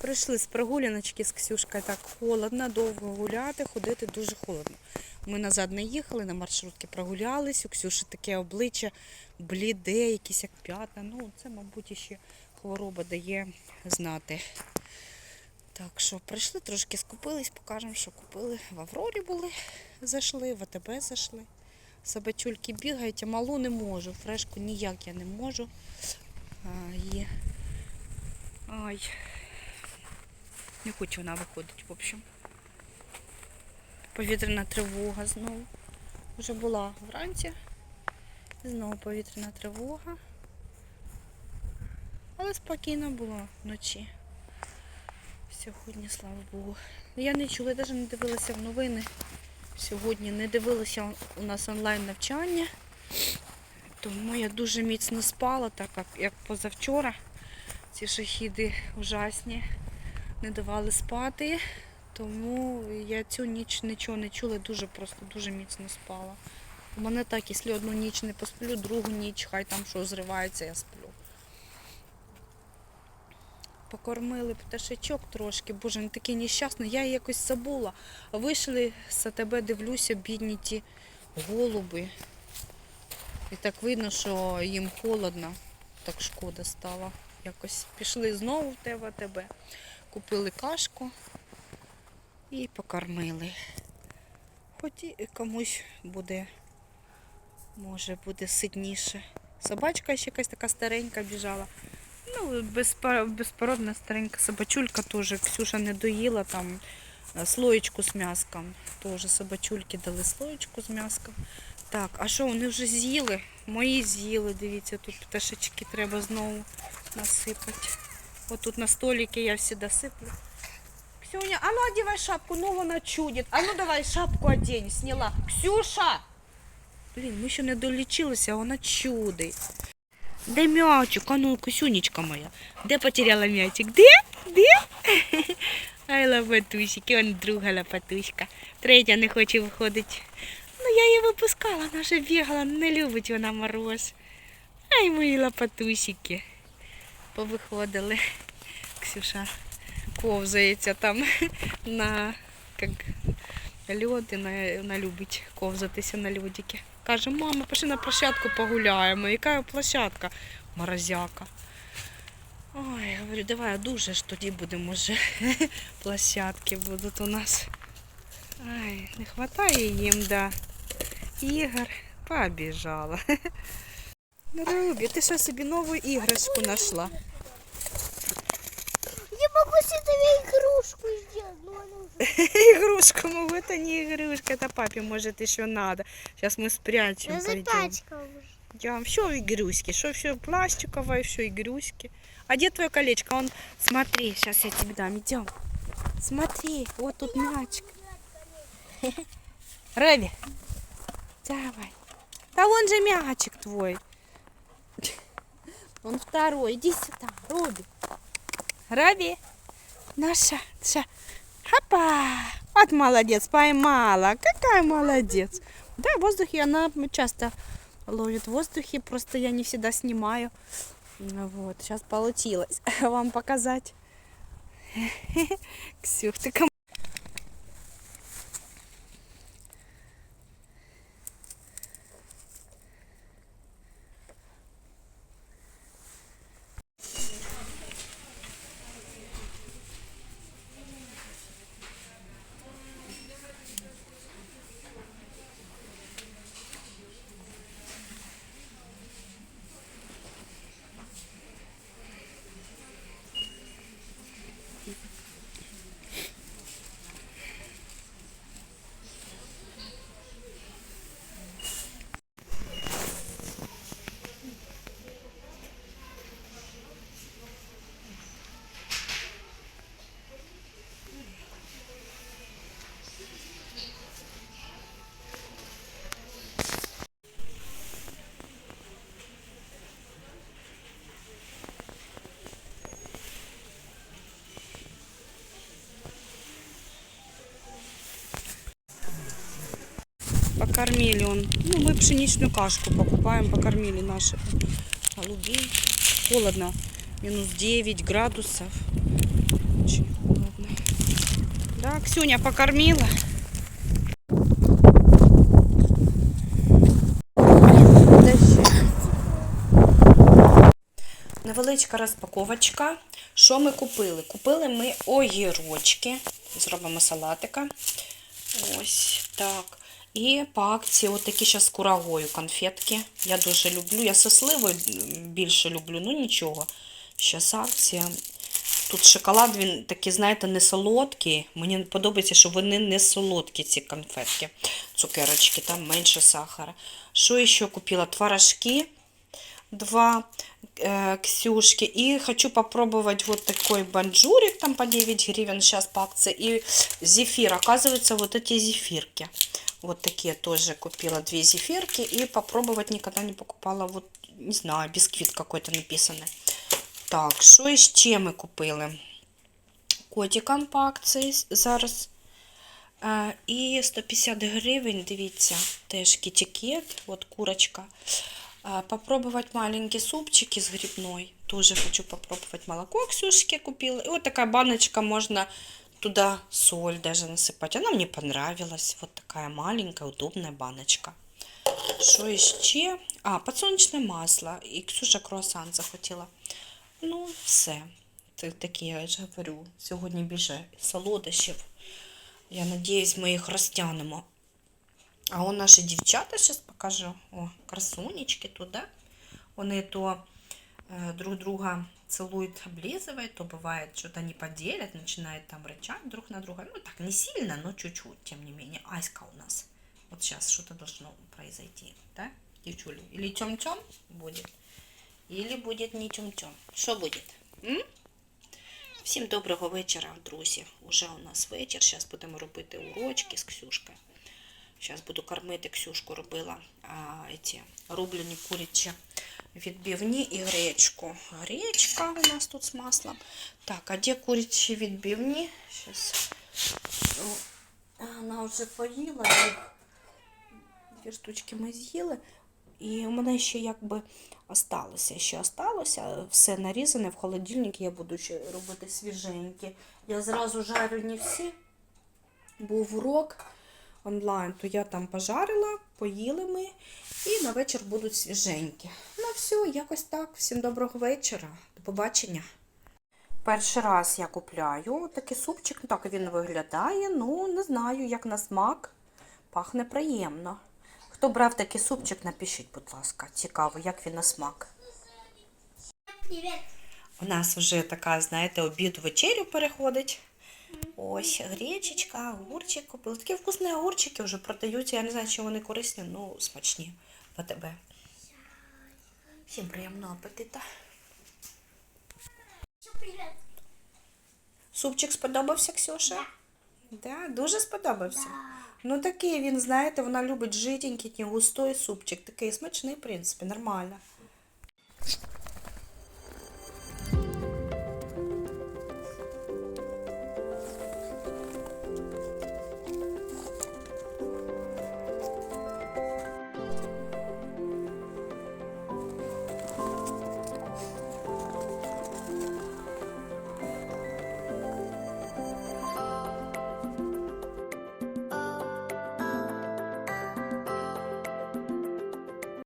Прийшли з прогуляночки з Ксюшкою, так холодно, довго гуляти, ходити дуже холодно. Ми назад не їхали, на маршрутки прогулялись, у Ксюші таке обличчя бліде, якісь як п'ятна. Ну, це, мабуть, ще хвороба дає знати. Так що прийшли, трошки скупились, покажемо, що купили. В Аврорі були, зайшли, в АТБ зайшли. Собачульки бігають, а малу не можу. Фрешку ніяк я не можу. А, є. Ай. Не хоче вона виходить, в общем. Повітряна тривога знову. Вже була вранці. Знову повітряна тривога. Але спокійно було вночі. Сьогодні, слава Богу. Я не чула, я навіть не дивилася в новини. Сьогодні не дивилася у нас онлайн навчання. Тому я дуже міцно спала, так як, позавчора. Ці шахіди ужасні не давали спати. Тому я цю ніч нічого не чула, дуже просто дуже міцно спала. У мене так, якщо одну ніч не посплю, другу ніч, хай там що зривається, я сплю. Покормили пташечок трошки, боже, він такий нещасний, я якось забула. Вийшли з тебе, дивлюся, бідні ті голуби. І так видно, що їм холодно, так шкода стало. Якось пішли знову в тебе, тебе, купили кашку і покормили. Хоч і комусь буде, може, буде ситніше. Собачка ще якась така старенька біжала. Ну, безпо- безпородна старенька собачулька теж. Ксюша не доїла там е, слоєчку з м'яском. Теж собачульки дали слоєчку з м'яском. Так, а що, вони вже з'їли? Мої з'їли, дивіться, тут пташечки треба знову насипати. От тут на столике я всегда сиплю. Ксюня, а ну одевай шапку, ну вона чудит. А ну давай шапку одень, сняла. Ксюша! Блін, ми ще не долічилися, а вона чудить. Де м'ячик? А ну, Ксюнечка моя. Де потеряла м'ячик? Де? Де? Ай, лапатусики, он друга лапатуська. Третя не хоче виходити. Ну, я її випускала, вона вже бігала, не любить вона мороз. Ай, мої лапатусики. Повиходили. Ксюша ковзається там на як, льод, і на, вона любить ковзатися на льодики. Каже, мама, пішли на площадку погуляємо. Яка площадка? Морозяка. Ой, я говорю, давай дуже ж тоді будемо вже. Площадки будуть у нас. Ай, не вистачає їм, да. Ігор побіжала. Рубі, ти що собі нову іграшку знайшла? Я могу себе игрушку сделать, но она уже... Игрушку могу, это не игрушка, это папе может еще надо. Сейчас мы спрячем, Я пойдем. запачкала уже. Идем. Все игрушки, что все пластиковое, все игрушки. А где твое колечко? Он, смотри, сейчас я тебе дам. Идем. Смотри, вот тут мячик. Рэби, давай. Да вон же мячик твой. Он второй. Иди сюда, Робби. Робби. Наша, наша. Хопа! Вот молодец, поймала. Какая молодец. Да, в воздухе она часто ловит в воздухе, просто я не всегда снимаю. Вот, сейчас получилось вам показать. Ксюх, ты кому? Покормили он. Ну, мы пшеничную кашку покупаем, покормили наших голубей. Холодно, минус 9 градусов. Очень холодно. Да, Ксюня покормила. Невеличка розпаковочка. Що ми купили? Купили ми огірочки. Зробимо салатика. Ось так. І по акції от такі зараз з курагою конфетки. Я дуже люблю. Я со сливою більше люблю, ну нічого. Зараз акція. Тут шоколад, він такий, знаєте, не солодкий. Мені подобається, що вони не солодкі, ці конфетки. Цукерочки, там менше сахара. Що ще купила? Творожки. Два э, Ксюшки. И хочу попробовать вот такой банджурик, там по 9 гривен сейчас по акции. И зефир. Оказывается, вот эти зефирки. Вот такие тоже купила две зефирки. И попробовать никогда не покупала. Вот, не знаю, бисквит какой-то написанный. Так, що ще ми купили? Котикам по акції зараз. І 150 гривень, дивіться, теж кітікет, от курочка. Попробовать маленький супчик из грибной. Тоже хочу попробовать молоко Ксюшке купила. И вот такая баночка, можно туда соль даже насыпать. Она мне понравилась. Вот такая маленькая, удобная баночка. Що ще? А, подсолнечне масло. І Ксюша круасан захотіла. Ну, все. Такі, я ж говорю, сьогодні більше солодощів. Я надіюсь, ми їх розтягнемо. А он наші дівчата, зараз покажу. О, красунечки тут, да? Вони то друг друга целуют, облизывают, то бывает, что-то не поделят, начинают там рычать друг на друга. Ну, так, не сильно, но чуть-чуть, тем не менее. Аська у нас. Вот сейчас что-то должно произойти, да, девчули? Или тем-тем будет, или будет не тем-тем. Что будет? М? Всім доброго вечора, друзі. Уже у нас вечір. Зараз будемо робити урочки з Ксюшкою. Зараз буду кормити Ксюшку, робила а, ці рублені курячі відбивні і гречку. Гречка у нас тут з маслом. Так, а де курячі відбивні? Зараз. Вона вже поїла їх. Дві штучки ми з'їли. І у мене ще якби осталося. Ще осталося. Все нарізане в холодильник. Я буду ще робити свіженькі. Я зразу жарю не всі. Був урок онлайн, то я там пожарила, поїли ми, і на вечір будуть свіженькі. Ну все, якось так. Всім доброго вечора. До побачення. Перший раз я купляю такий супчик. Ну, Так він виглядає. Ну, не знаю, як на смак. Пахне приємно. Хто брав такий супчик, напишіть, будь ласка. Цікаво, як він на смак. У нас вже така, знаєте, обід вечерю переходить. Ось гречечка, огурчик купили. Такі вкусні огурчики вже продаються. Я не знаю, чи вони корисні, ну смачні по тебе. Всім приємного апетита. Супчик сподобався, Ксюша? Да, дуже сподобався. Ну такий він, знаєте, вона любить жиденький, не густой супчик. Такий смачний, в принципі, нормально.